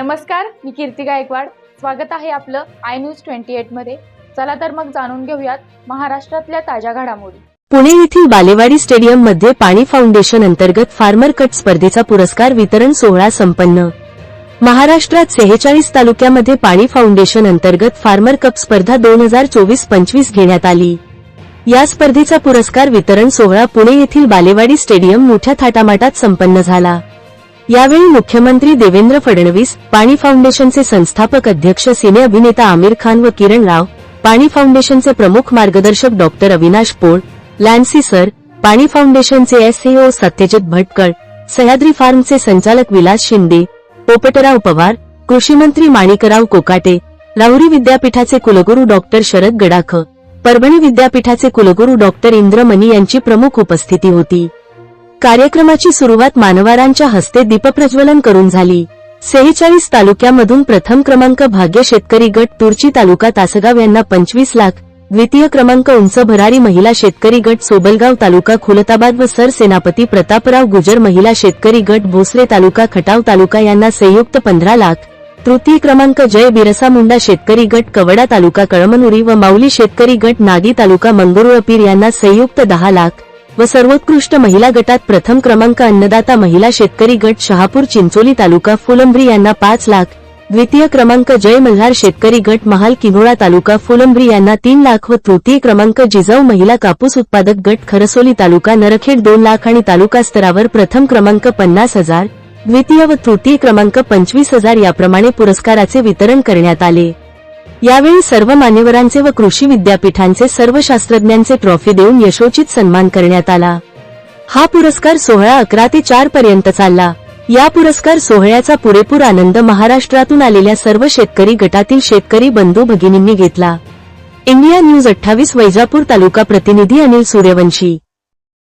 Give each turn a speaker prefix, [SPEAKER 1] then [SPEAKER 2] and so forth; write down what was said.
[SPEAKER 1] नमस्कार मी कीर्ती गायकवाड. स्वागत आहे आपलं आय न्यूज ट्वेंटी एटमध्ये. चला तर मग जाणून घेऊयात महाराष्ट्रातल्या ताज्या घडामोडी.
[SPEAKER 2] पुणे येथील बालेवाडी स्टेडियममध्ये पाणी फाउंडेशन अंतर्गत फार्मर कट स्पर्धेचा पुरस्कार वितरण सोहळा संपन्न. महाराष्ट्रात सेहेचाळीस तालुक्यामध्ये पाणी फाउंडेशन अंतर्गत फार्मर कप स्पर्धा दोन हजार चोवीस पंचवीस घेण्यात आली. या स्पर्धेचा पुरस्कार वितरण सोहळा पुणे येथील बालेवाडी स्टेडियम मोठ्या थाटामाटात संपन्न झाला. यावेळी मुख्यमंत्री देवेंद्र फडणवीस पाणी फाउंडेशनचे संस्थापक अध्यक्ष सिने अभिनेता आमिर खान व किरण राव पाणी फाउंडेशनचे प्रमुख मार्गदर्शक डॉक्टर अविनाश पोळ लॅन्सी सर पाणी फाउंडेशनचे एसएओ सत्यजित भटकळ सह्याद्री फार्मचे संचालक विलास शिंदे पोपटराव पवार कृषीमंत्री माणिकराव कोकाटे राहुरी विद्यापीठाचे कुलगुरू डॉक्टर शरद गडाख परभणी विद्यापीठाचे कुलगुरू डॉक्टर इंद्रमणी यांची प्रमुख उपस्थिती होती. कार्यक्रमाची सुरुवात मानवारांच्या हस्ते दीपप्रज्वलन करून झाली. सेहेचाळीस तालुक्यामधून प्रथम क्रमांक भाग्य शेतकरी गट तुर्ची तालुका तासगाव यांना पंचवीस लाख द्वितीय क्रमांक उंच भरारी महिला शेतकरी गट सोबलगाव तालुका खुलताबाद व सरसेनापती प्रतापराव गुजर महिला शेतकरी गट भोसरे तालुका खटाव तालुका यांना संयुक्त पंधरा लाख तृतीय क्रमांक जय बिरसा मुंडा शेतकरी गट कवडा तालुका कळमनुरी व माऊली शेतकरी गट नागी तालुका मंगरुळपीर यांना संयुक्त दहा लाख व सर्वोत्कृष्ट महिला गटात प्रथम क्रमांक अन्नदाता महिला शेतकरी गट शहापूर चिंचोली तालुका फुलंब्री यांना पाच लाख द्वितीय क्रमांक जय मल्हार शेतकरी गट महाल किनोळा तालुका फुलंब्री यांना तीन लाख व तृतीय क्रमांक जिजाऊ महिला कापूस उत्पादक गट खरसोली तालुका नरखेड दोन लाख आणि तालुका स्तरावर प्रथम क्रमांक पन्नास हजार द्वितीय व तृतीय क्रमांक पंचवीस हजार याप्रमाणे पुरस्काराचे वितरण करण्यात आले. यावेळी सर्व मान्यवरांचे व कृषी विद्यापीठांचे सर्व शास्त्रज्ञांचे ट्रॉफी देऊन यशोचित सन्मान करण्यात आला. हा पुरस्कार सोहळा अकरा ते चार पर्यंत चालला. या पुरस्कार सोहळ्याचा पुरेपूर आनंद महाराष्ट्रातून आलेल्या सर्व शेतकरी गटातील शेतकरी बंधू भगिनींनी घेतला. इंडिया न्यूज अठ्ठावीस वैजापूर तालुका प्रतिनिधी अनिल सूर्यवंशी.